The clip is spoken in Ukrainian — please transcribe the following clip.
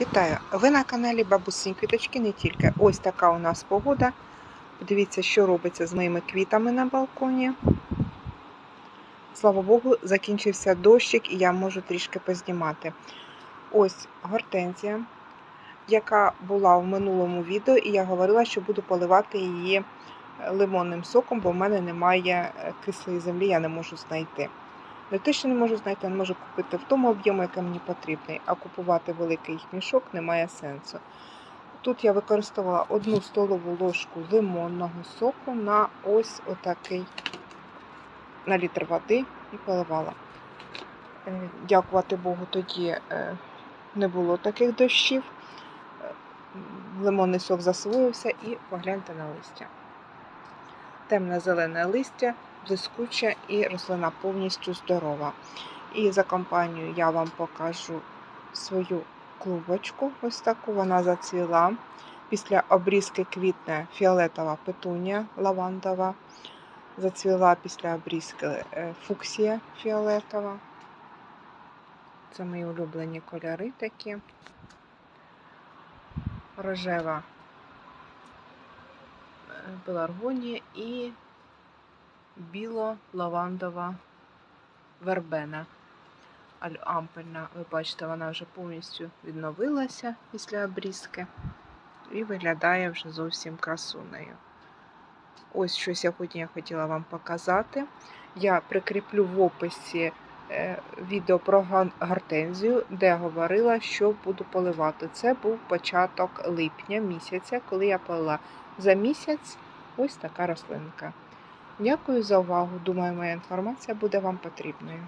Вітаю! Ви на каналі Бабусинь Квіточки не тільки. Ось така у нас погода. Подивіться, що робиться з моїми квітами на балконі. Слава Богу, закінчився дощик і я можу трішки познімати. Ось гортензія, яка була в минулому відео, і я говорила, що буду поливати її лимонним соком, бо в мене немає кислої землі, я не можу знайти. Не те, що не можу знайти, не можу купити в тому об'єму, який мені потрібний, а купувати великий мішок немає сенсу. Тут я використовувала одну столову ложку лимонного соку на ось отакий на літр води і поливала. Е, Дякувати Богу, тоді е, не було таких дощів. Е, Лимонний сок засвоївся і погляньте на листя. Темне зелене листя, блискуче і рослина повністю здорова. І за компанію я вам покажу свою клубочку. Ось таку вона зацвіла. Після обрізки квітне фіолетова петунія лавандова. Зацвіла після обрізки е, фуксія фіолетова. Це мої улюблені кольори такі. Рожева е, пеларгонія і біло-лавандова вербена. Ампельна, ви бачите, вона вже повністю відновилася після обрізки і виглядає вже зовсім красунею. Ось що сьогодні я хотіла вам показати. Я прикріплю в описі е, відео про гортензію, де говорила, що буду поливати. Це був початок липня місяця, коли я полила за місяць ось така рослинка. Дякую за увагу. Думаю, моя інформація буде вам потрібною.